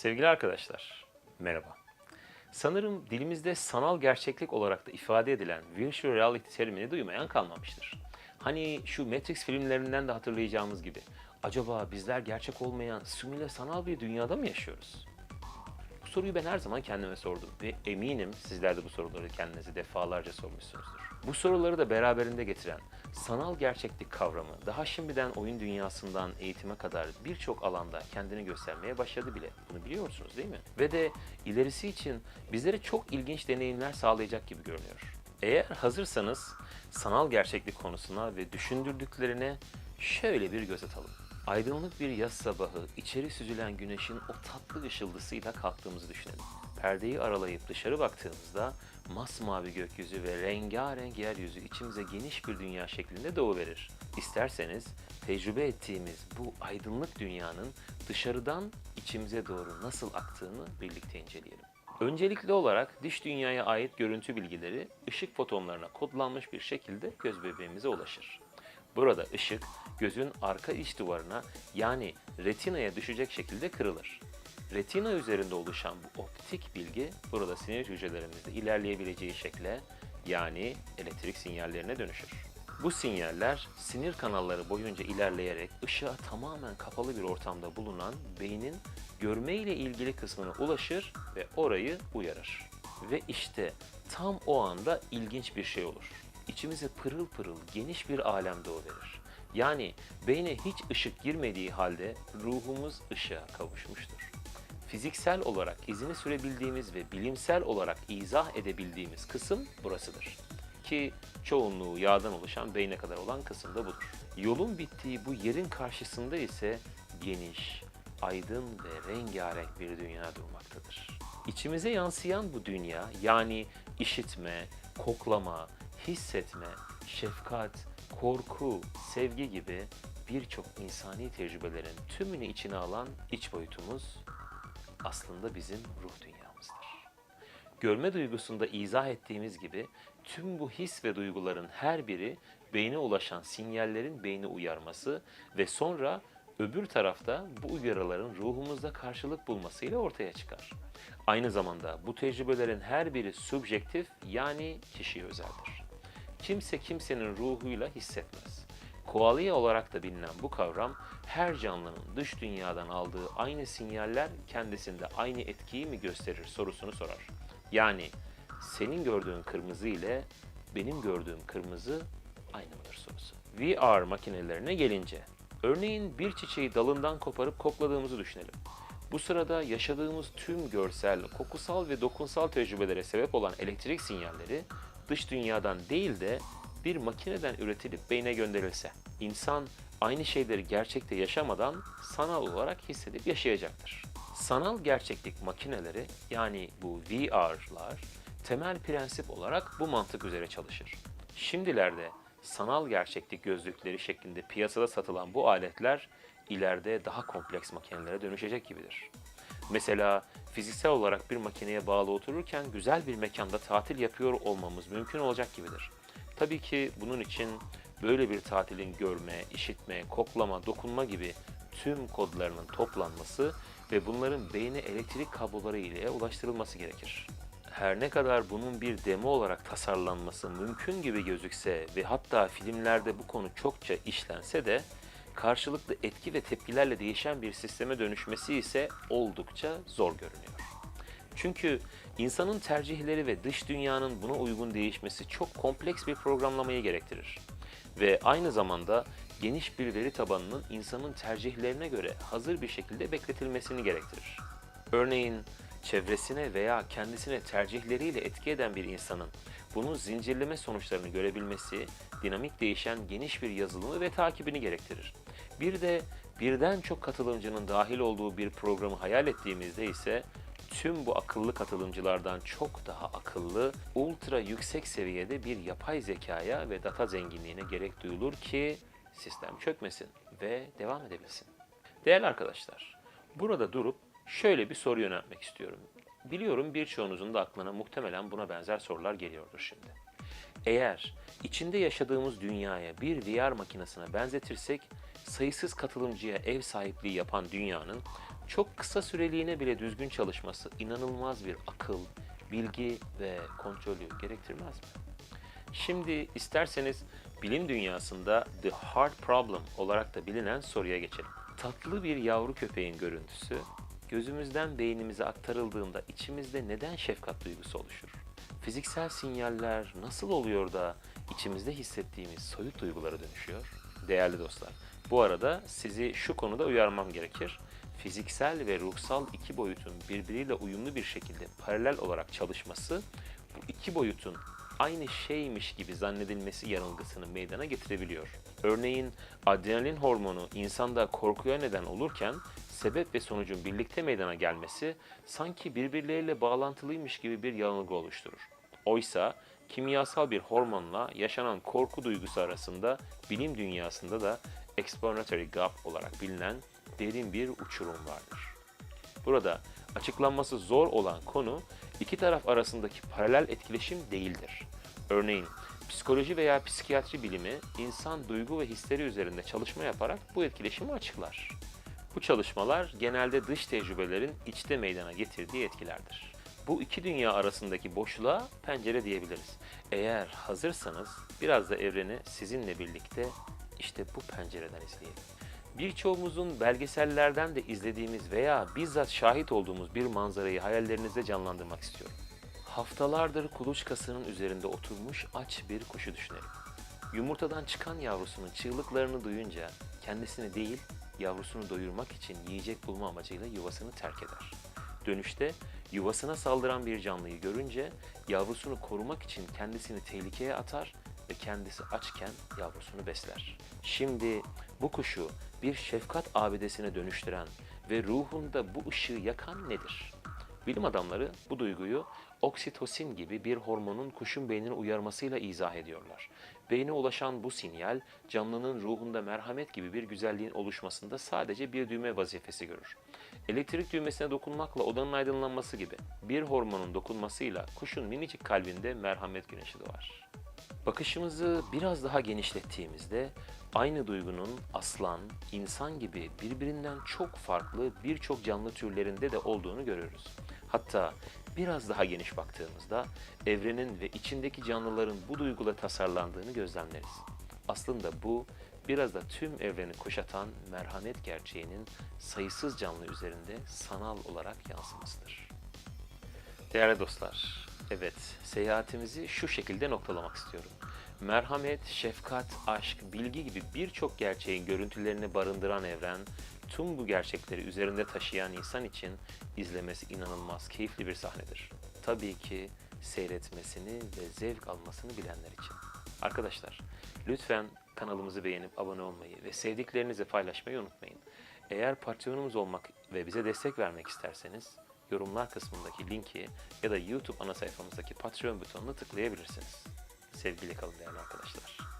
Sevgili arkadaşlar, merhaba. Sanırım dilimizde sanal gerçeklik olarak da ifade edilen virtual reality terimini duymayan kalmamıştır. Hani şu Matrix filmlerinden de hatırlayacağımız gibi acaba bizler gerçek olmayan simüle sanal bir dünyada mı yaşıyoruz? Soruyu ben her zaman kendime sordum ve eminim sizler de bu soruları kendinize defalarca sormuşsunuzdur. Bu soruları da beraberinde getiren sanal gerçeklik kavramı daha şimdiden oyun dünyasından eğitime kadar birçok alanda kendini göstermeye başladı bile. Bunu biliyorsunuz değil mi? Ve de ilerisi için bizlere çok ilginç deneyimler sağlayacak gibi görünüyor. Eğer hazırsanız sanal gerçeklik konusuna ve düşündürdüklerine şöyle bir göz atalım. Aydınlık bir yaz sabahı içeri süzülen güneşin o tatlı ışıldısıyla kalktığımızı düşünelim. Perdeyi aralayıp dışarı baktığımızda masmavi gökyüzü ve rengarenk yeryüzü içimize geniş bir dünya şeklinde doğuverir. İsterseniz tecrübe ettiğimiz bu aydınlık dünyanın dışarıdan içimize doğru nasıl aktığını birlikte inceleyelim. Öncelikli olarak dış dünyaya ait görüntü bilgileri ışık fotonlarına kodlanmış bir şekilde göz bebeğimize ulaşır. Burada ışık gözün arka iç duvarına yani retinaya düşecek şekilde kırılır. Retina üzerinde oluşan bu optik bilgi burada sinir hücrelerimizde ilerleyebileceği şekle yani elektrik sinyallerine dönüşür. Bu sinyaller sinir kanalları boyunca ilerleyerek ışığa tamamen kapalı bir ortamda bulunan beynin görme ile ilgili kısmına ulaşır ve orayı uyarır. Ve işte tam o anda ilginç bir şey olur. İçimize pırıl pırıl geniş bir alem doğuverir. Yani beyne hiç ışık girmediği halde ruhumuz ışığa kavuşmuştur. Fiziksel olarak izini sürebildiğimiz ve bilimsel olarak izah edebildiğimiz kısım burasıdır. Ki çoğunluğu yağdan oluşan beyne kadar olan kısım da budur. Yolun bittiği bu yerin karşısında ise geniş, aydın ve rengarenk bir dünya durmaktadır. İçimize yansıyan bu dünya yani işitme, koklama, hissetme, şefkat, korku, sevgi gibi birçok insani tecrübelerin tümünü içine alan iç boyutumuz aslında bizim ruh dünyamızdır. Görme duygusunda izah ettiğimiz gibi tüm bu his ve duyguların her biri beyne ulaşan sinyallerin beyni uyarması ve sonra öbür tarafta bu uyarıların ruhumuzda karşılık bulmasıyla ortaya çıkar. Aynı zamanda bu tecrübelerin her biri subjektif yani kişiye özeldir. Kimse kimsenin ruhuyla hissetmez. Koalia olarak da bilinen bu kavram her canlının dış dünyadan aldığı aynı sinyaller kendisinde aynı etkiyi mi gösterir sorusunu sorar. Yani senin gördüğün kırmızı ile benim gördüğüm kırmızı aynı mıdır sorusu. VR makinelerine gelince, örneğin bir çiçeği dalından koparıp kokladığımızı düşünelim. Bu sırada yaşadığımız tüm görsel, kokusal ve dokunsal tecrübelere sebep olan elektrik sinyalleri dış dünyadan değil de bir makineden üretilip beyne gönderilse, insan aynı şeyleri gerçekte yaşamadan sanal olarak hissedip yaşayacaktır. Sanal gerçeklik makineleri yani bu VR'lar temel prensip olarak bu mantık üzere çalışır. Şimdilerde sanal gerçeklik gözlükleri şeklinde piyasada satılan bu aletler ileride daha kompleks makinelere dönüşecek gibidir. Mesela fiziksel olarak bir makineye bağlı otururken güzel bir mekanda tatil yapıyor olmamız mümkün olacak gibidir. Tabii ki bunun için böyle bir tatilin görme, işitme, koklama, dokunma gibi tüm kodlarının toplanması ve bunların beyne elektrik kabloları ile ulaştırılması gerekir. Her ne kadar bunun bir demo olarak tasarlanması mümkün gibi gözükse ve hatta filmlerde bu konu çokça işlense de karşılıklı etki ve tepkilerle değişen bir sisteme dönüşmesi ise oldukça zor görünüyor. Çünkü insanın tercihleri ve dış dünyanın buna uygun değişmesi çok kompleks bir programlamayı gerektirir. Ve aynı zamanda geniş bir veri tabanının insanın tercihlerine göre hazır bir şekilde bekletilmesini gerektirir. Örneğin çevresine veya kendisine tercihleriyle etki eden bir insanın bunun zincirleme sonuçlarını görebilmesi, dinamik değişen geniş bir yazılımı ve takibini gerektirir. Bir de birden çok katılımcının dahil olduğu bir programı hayal ettiğimizde ise tüm bu akıllı katılımcılardan çok daha akıllı, ultra yüksek seviyede bir yapay zekaya ve data zenginliğine gerek duyulur ki sistem çökmesin ve devam edebilsin. Değerli arkadaşlar, burada durup şöyle bir soru yöneltmek istiyorum. Biliyorum birçoğunuzun da aklına muhtemelen buna benzer sorular geliyordur şimdi. Eğer içinde yaşadığımız dünyaya bir VR makinesine benzetirsek, sayısız katılımcıya ev sahipliği yapan dünyanın çok kısa süreliğine bile düzgün çalışması inanılmaz bir akıl, bilgi ve kontrolü gerektirmez mi? Şimdi isterseniz bilim dünyasında The Hard Problem olarak da bilinen soruya geçelim. Tatlı bir yavru köpeğin görüntüsü gözümüzden beynimize aktarıldığında içimizde neden şefkat duygusu oluşur? Fiziksel sinyaller nasıl oluyor da içimizde hissettiğimiz soyut duygulara dönüşüyor? Değerli dostlar, bu arada sizi şu konuda uyarmam gerekir. Fiziksel ve ruhsal iki boyutun birbiriyle uyumlu bir şekilde paralel olarak çalışması bu iki boyutun aynı şeymiş gibi zannedilmesi yanılgısını meydana getirebiliyor. Örneğin adrenalin hormonu insanda korkuya neden olurken sebep ve sonucun birlikte meydana gelmesi sanki birbirleriyle bağlantılıymış gibi bir yanılgı oluşturur. Oysa kimyasal bir hormonla yaşanan korku duygusu arasında bilim dünyasında da explanatory gap olarak bilinen derin bir uçurum vardır. Burada açıklanması zor olan konu iki taraf arasındaki paralel etkileşim değildir. Örneğin psikoloji veya psikiyatri bilimi insan duygu ve hisleri üzerinde çalışma yaparak bu etkileşimi açıklar. Bu çalışmalar genelde dış tecrübelerin içte meydana getirdiği etkilerdir. Bu iki dünya arasındaki boşluğa pencere diyebiliriz. Eğer hazırsanız biraz da evreni sizinle birlikte işte bu pencereden izleyelim. Birçoğumuzun belgesellerden de izlediğimiz veya bizzat şahit olduğumuz bir manzarayı hayallerinizde canlandırmak istiyorum. Haftalardır kuluçkasının üzerinde oturmuş aç bir kuşu düşünelim. Yumurtadan çıkan yavrusunun çığlıklarını duyunca kendisini değil, yavrusunu doyurmak için yiyecek bulma amacıyla yuvasını terk eder. Dönüşte yuvasına saldıran bir canlıyı görünce yavrusunu korumak için kendisini tehlikeye atar ve kendisi açken yavrusunu besler. Şimdi bu kuşu bir şefkat abidesine dönüştüren ve ruhunda bu ışığı yakan nedir? Bilim adamları bu duyguyu oksitosin gibi bir hormonun kuşun beynini uyarmasıyla izah ediyorlar. Beyne ulaşan bu sinyal canlının ruhunda merhamet gibi bir güzelliğin oluşmasında sadece bir düğme vazifesi görür. Elektrik düğmesine dokunmakla odanın aydınlanması gibi bir hormonun dokunmasıyla kuşun minicik kalbinde merhamet güneşi doğar. Bakışımızı biraz daha genişlettiğimizde aynı duygunun aslan, insan gibi birbirinden çok farklı birçok canlı türlerinde de olduğunu görürüz. Hatta biraz daha geniş baktığımızda evrenin ve içindeki canlıların bu duyguyla tasarlandığını gözlemleriz. Aslında bu biraz da tüm evreni kuşatan merhamet gerçeğinin sayısız canlı üzerinde sanal olarak yansımasıdır. Değerli dostlar, evet seyahatimizi şu şekilde noktalamak istiyorum. Merhamet, şefkat, aşk, bilgi gibi birçok gerçeğin görüntülerini barındıran evren, tüm bu gerçekleri üzerinde taşıyan insan için izlemesi inanılmaz keyifli bir sahnedir. Tabii ki seyretmesini ve zevk almasını bilenler için. Arkadaşlar, lütfen kanalımızı beğenip abone olmayı ve sevdiklerinizle paylaşmayı unutmayın. Eğer patronumuz olmak ve bize destek vermek isterseniz yorumlar kısmındaki linki ya da YouTube ana sayfamızdaki Patreon butonuna tıklayabilirsiniz. Sevgiyle kalın değerli arkadaşlar.